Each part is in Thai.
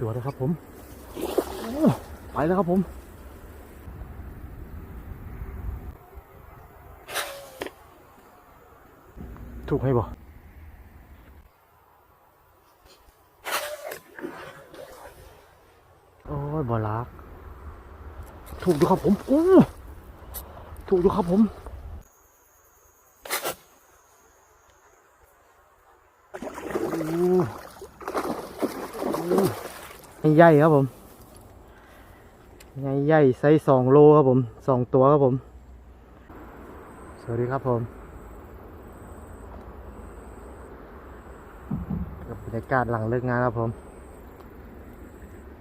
ตัวแล้วครับผม ไปแล้วครับผมถูกให้บ่โอ้ยบอลัก ถูกอยู่ครับผมโอ้ถูกอยู่ครับผมโอ้โอ้ ใหญ่ครับผมใหญ่ๆไซส์สองโลครับผมสองตัวครับผม สวัสดีครับผมกับบรรยากาศหลังเลิกงานครับผม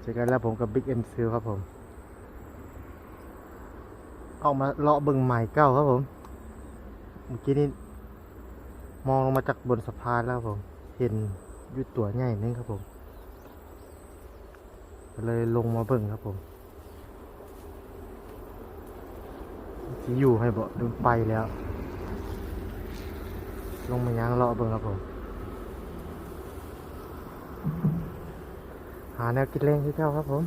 เจอกันแล้วผมกับบิ๊กเอ็มซิลครับผม ออกมาเลาะบึงใหม่เก้าครับผม เมื่อกี้นี้มองลงมาจากบนสะพานแล้วครับผม เห็นยุดตัวใหญ่นึงครับผม เลยลงมาเบิ่งครับผมที่อยู่ให้บอกโดนไปแล้ว ลงมาย่างเลาะเบิ่งครับผม หาแนวกินเล่งที่เจ้าครับผม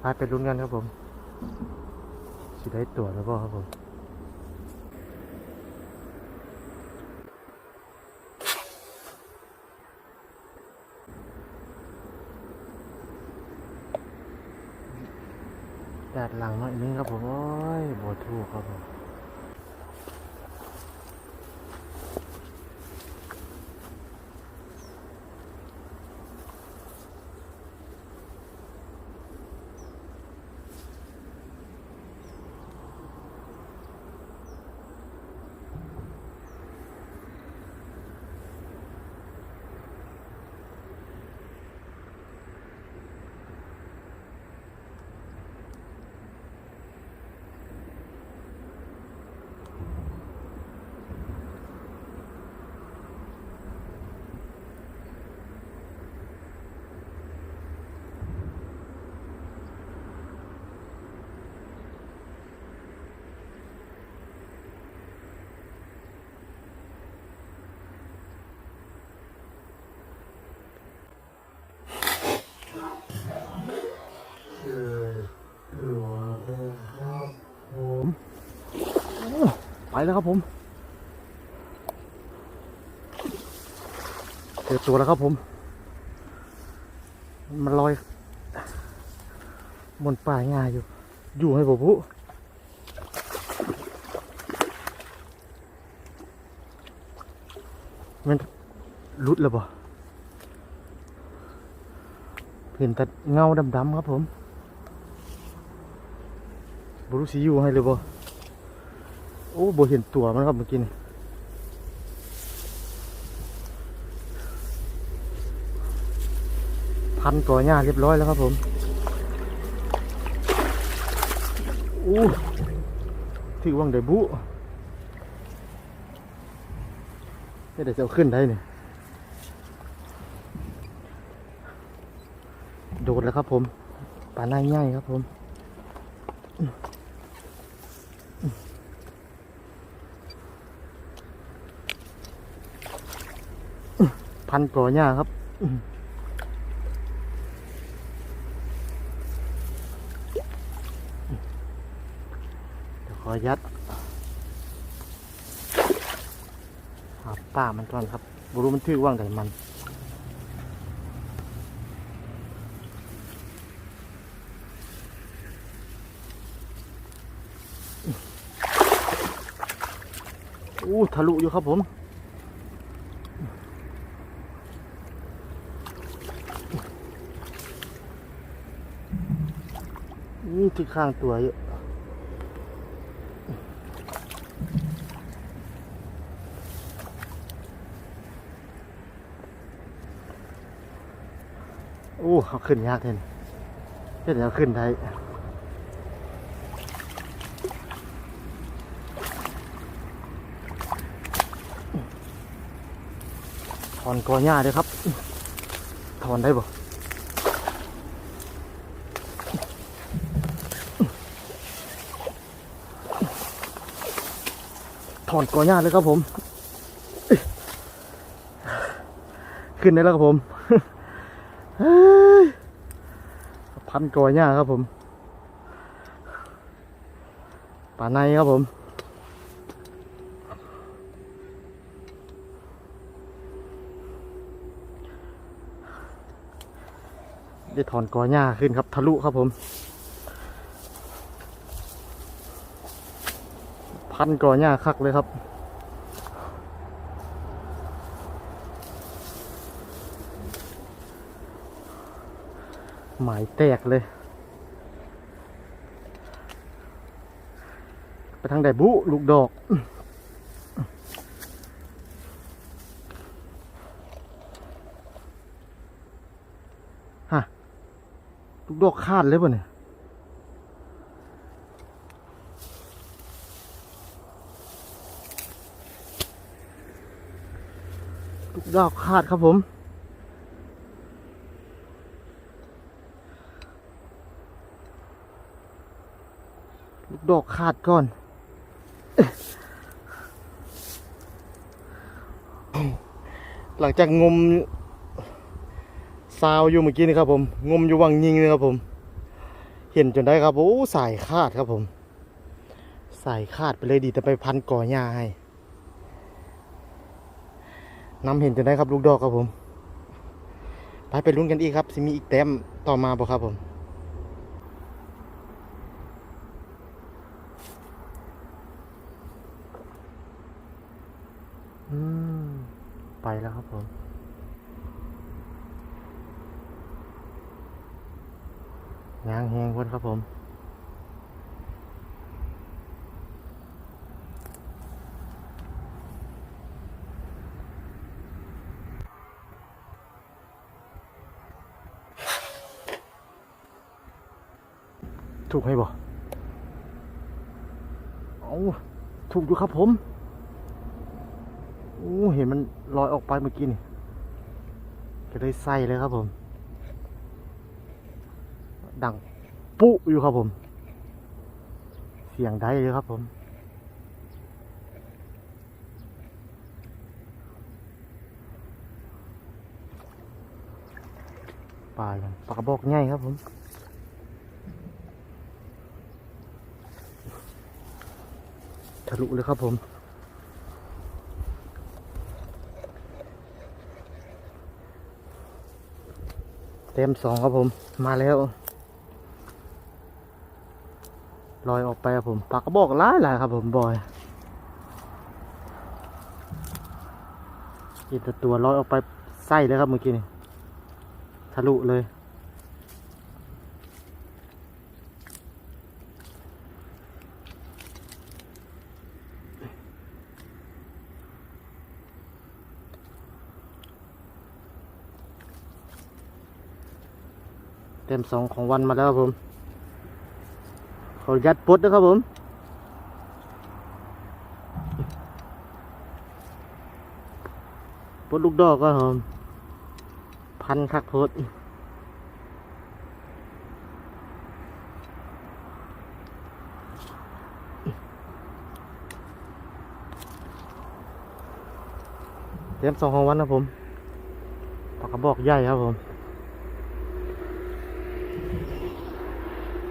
ไปไปลุ้นกันครับผมสิได้ตั๋วแล้วก็ครับผม ดหลังหน่อยนึงครับผมโอ้ยบวถูกครับผม แล้วครับผม เจอตัวแล้วครับผม มันลอย บนป่ายงาอยู่ อยู่ให้ผมพูมันรุดแล้วบ่เห็นแต่เงาดำๆครับผมบรูสีอยู่ให้เลยบ่ โอ้บเห็นตัวมันครับเมื่อกี้นี่พันก่อหญ้าเรียบร้อยแล้วครับผมอู้ถือว่างได้บุไม่ได้จะขึ้นได้เนี่ยโดดแล้วครับผมปลาหน้าง่ายครับผม พันก่อหญ้าครับเดี๋ยวขอยัดหาป้ามันก่อนครับบรู้มันถือว่างไหนมันอู้ทะลุอยู่ครับผม ที่ข้างตัวเยอะโอ้เขาขึ้นยากเลยเดี๋ยวขึ้นได้ถอนกอหญ้าด้วยครับ ถอนได้บ่ ถอนก่อหญ้าเลยครับผม ขึ้นได้แล้วครับผมพันก่อหญ้าครับผม ป่าในครับผมได้ถอนกอหญ้าขึ้นครับ ทะลุครับผม พันกอหญ้าคักเลยครับ หมายแตกเลย ไปทางไดบุลูกดอกฮะลูกดอกขาดเลยป่ะเนี่ย ดอกขาดครับผมลูกดอกขาดก่อนหลังจากงมซาวอยู่เมื่อกี้นี่ครับผม งมอยู่วังยิงนี่ครับผม เห็นจนได้ครับ โอ้สายขาดครับผม สายขาดไปเลยดีแต่ไปพันก่อหญ้าให้ นำเห็นจนได้ครับลูกดอกครับผมไปไปลุ้นกันอีกครับสิมีอีกแต้มต่อมาบ่ครับผมอืมไปแล้วครับผมยางแหงคนครับผม กให้บ่เอาถูกอยู่ครับผมโอ้เห็นมันลอยออกไปเมื่อกี้นี่ก็เลยใส่เลยครับผม ดังปุ๊อยู่ครับผม เสียงได้เลยครับผมปลาอย่างปลากระบอกง่ายครับผม ทะลุเลยครับผม เต็มสองครับผมมาแล้วลอยออกไปครับผมปากกระบอกหลาหลายครับผมบอยอีกตัวลอยออกไปไส้เลยครับเมื่อกี้นี่ทะลุเลย ต็มสองของวันมาแล้วครับผมขออนุญาตปดนะครับผมปลดลูกดอกก็ครับผมพันคักโพดเต็มสองของวันนะผมปากกระบอกใหญ่ครับผม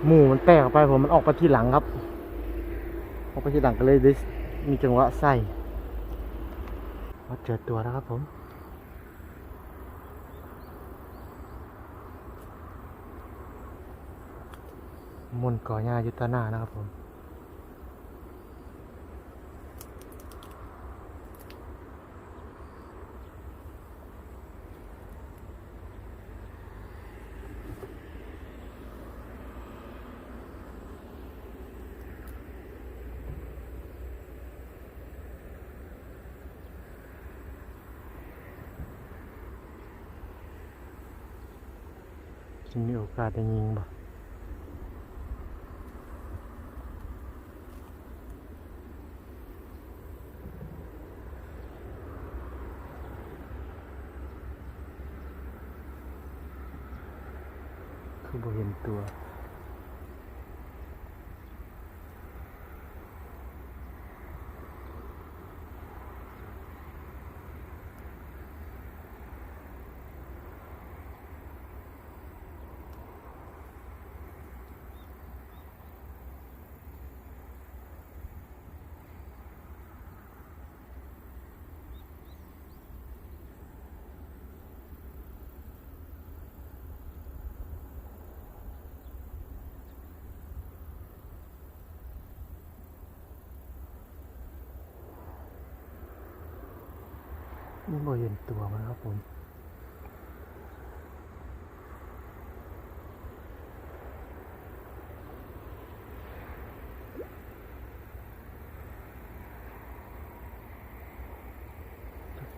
หมูมันแตกออกไปผมมันออกไปที่หลังครับ ออกไปที่หลังก็เลยได้มีจังหวะใส่ว่าเจอตัวแล้วครับผมมนก่อหญ้ายุตาหน้านะครับผม จะมีโอกาสได้ยิงบ่คือบ่เห็นตัว นี่บ่เห็นตัวมันครับผม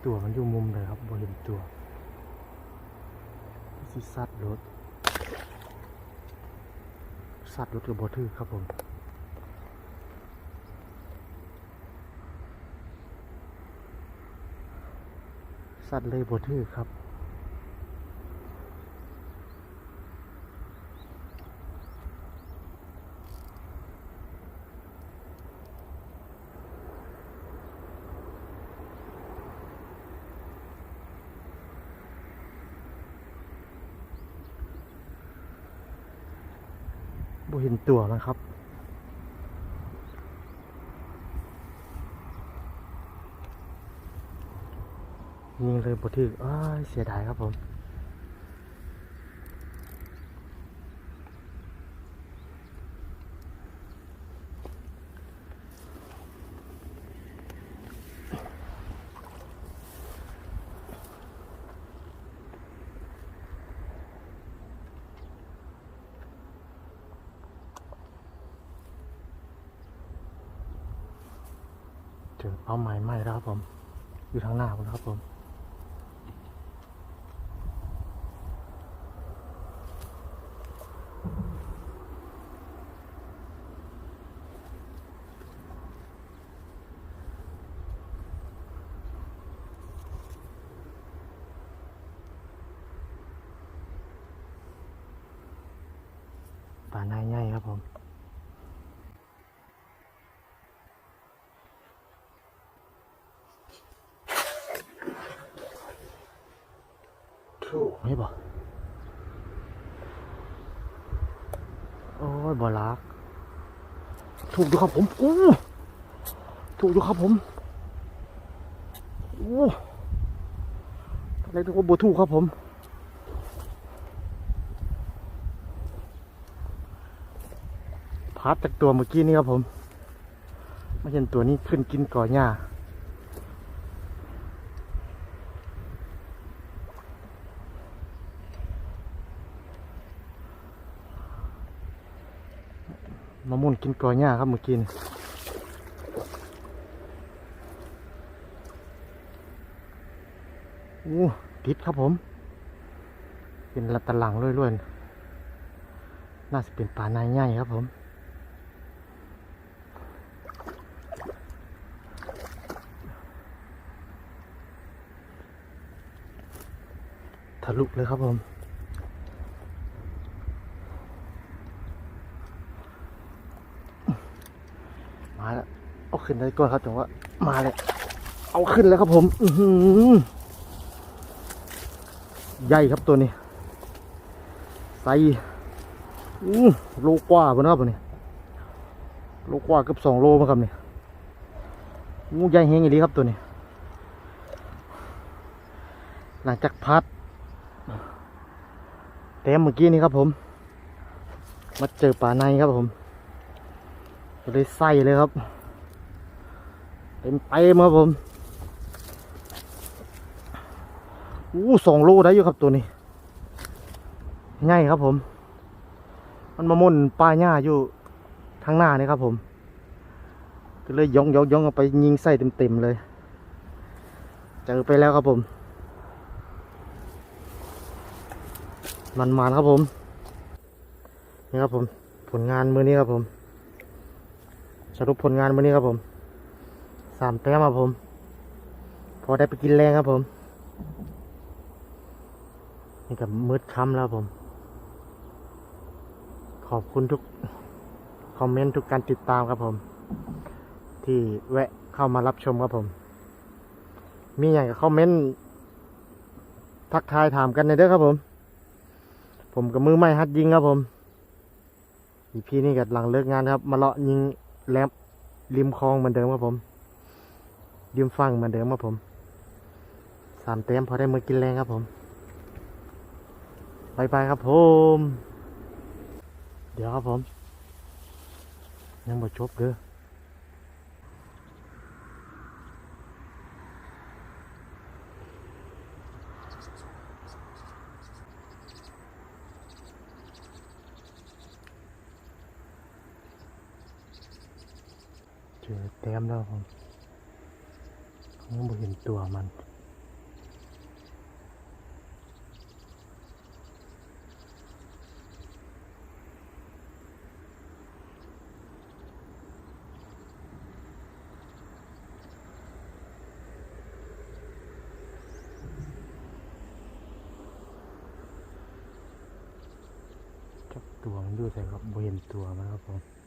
ตัวมันอยู่มุมเลยครับบ่เห็นตัวสิสัตว์รถสัตว์รถกับบถือครับผม สัตว์เลยบถือครับ บ่เห็นตัวมันครับ ยิงเลยบ่ถืออ้ายเสียดายครับผมเจอเป้าหมายใหม่แล้วครับผม อยู่ทางหน้าผมครับผม ป่านายใหญ่ครับผมถูกไหมบ่โอ้ยบอลัก ถูกอยู่ครับผมอู้ถูกอยู่ครับผมอู้อะไรตัวาบัวถูกครับผม พัดจากตัวเมื่อกี้นี่ครับผมไม่เห็นตัวนี้ขึ้นกินก่อหญ้ามะม่วงกินกอหญ้าครับเมื่อกี้นี่อู้ติดครับผม เป็นละตะหลังรื่อยๆ น่าจะเป็นปลานาใหญ่ครับผม ทะลุเลยครับผมมาแล้วเอาขึ้นได้ก่อนครับจังว่ามาเลยเอาขึ้นแล้วครับผม อืใหญ่ครับตัวนี้ใส่โลกว่าปะนครับตัวนี้โลกว่าเกือบสองโลมั้งครับเนี่ยงูใหญ่แหงอย่างนี้ครับตัวนี้ หลังจากพัด เต็มเมื่อกี้นี้ครับผม มาเจอป่าในครับผมก็เลยใส่เลยครับ เต็มเต็มครับผมอู้สองโลได้อยู่ครับตัวนี้ง่ายครับผม มันมามุ่นปลายหญ้าอยู่ทางหน้านี่ครับผม ก็เลยย่องย่องย่องไปยิงใส่เต็มเต็มๆเลย เจอไปแล้วครับผม มันมานครับผม นี่ครับผม ผลงานมือนี้ครับผม สรุปผลงานวันนี้ครับผม สามแต้มครับผม พอได้ไปกินแรงครับผม นี่กับมืดค่ำแล้วผม ขอบคุณทุกคอมเมนต์ทุกการติดตามครับผม ที่แวะเข้ามารับชมครับผม มีอย่างกับคอมเมนต์ทักทายถามกันในเด้อครับผม ผมกับมือไม่ฮัดยิงครับผมอีพีนี้กับหลังเลิกงานครับ มาเลาะยิงแลบริมคลองเหมือนเดิมครับผมริมฝั่งเหมือนเดิมครับผมสามเต็มพอได้มือกินแรงครับผมบายบายครับผม เดี๋ยวครับผม ยังบ่จบเด้อ แต้มแล้วผมยังไม่เห็นตัวมันจับตัวมันอยู่แต่ครับบ่เห็นตัวมันครับผม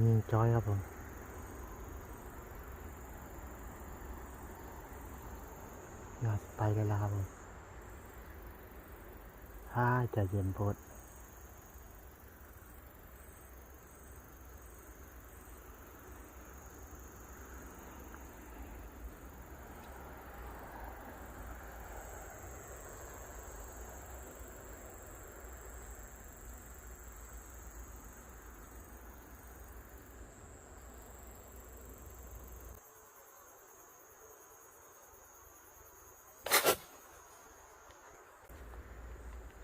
พอดียิงจอยครับผมยอดไปเลยละครับผมถ้าจะเย็นโพด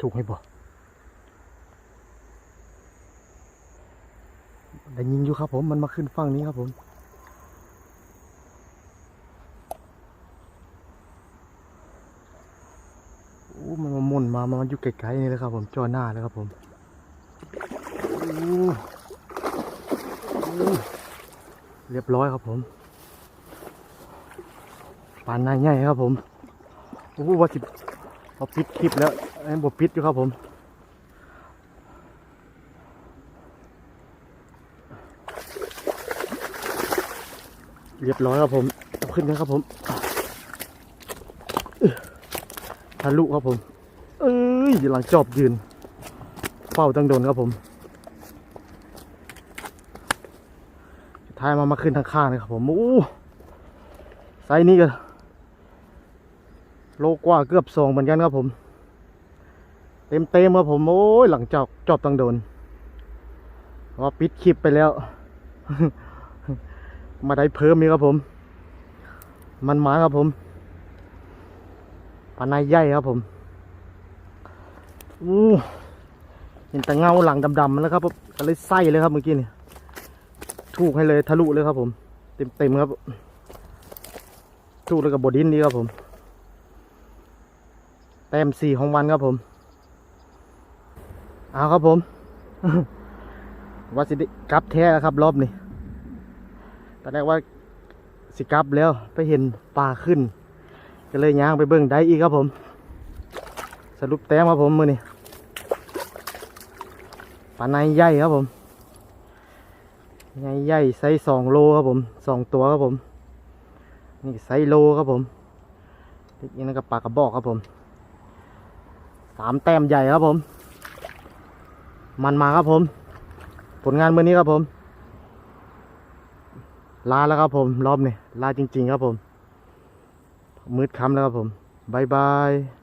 ถูกไหมบ่ได้ยิงอยู่ครับผมมันมาขึ้นฝั่งนี้ครับผมโอ้มันมามุนมามันอยู่ไกลๆนี่เลยครับผมจอหน้าเลยครับผมเรียบร้อยครับผมปานนายใหญ่ครับผมโอ้ว่าสิพอปิดคลิปแล้ว อันบปิดอยู่ครับผมเรียบร้อยครับผมขึ้นนะครับผมทะลุครับผม เอ้ยหลังจอบยืน เฝ้าตั้งโดนครับผมสุดท้ายมามาขึ้นทางข้างเลยครับผมโอ้ไซส์นี้ก็โลกว่าเกือบสองเหมือนกันครับผม เต็มเต็มครับผมโอ้ยหลังจากจอบตังโดนว่าปิดคลิปไปแล้ว มาได้เพิ่มอีกครับผม มันหมาครับผมปลาในใหญ่ครับผมอู้เห็นแต่เงาหลังดำๆแล้วครับผมก็เลยไส้เลยครับเมื่อกี้นี่ถูกให้เลยทะลุเลยครับผมเต็มเต็มๆครับถูกเลยกับบดินนี้ครับผมแต้มสี่ของวันครับผม เอาครับผมว่าสิกลับแท้แล้วครับ รอบนี้ตอนแรกว่าสิกลับแล้วไปเห็นปลาขึ้น ก็เลยย่างไปเบิ่งได้อีกครับผม สรุปแต้มครับผมมือนี้ปลาในใหญ่ครับผมในใหญ่ไซส์สองโลครับผมสองตัวครับผม นี่ไซส์โลครับผมนี่นั่นก็ปลากระบอกครับผมสามแต้มใหญ่ครับผม มันมาครับผม ผลงานมือนี้ครับผมลาแล้วครับผม รอบนี้ลาจริง ๆ ครับผม มืดค่ำแล้วครับผมบายบาย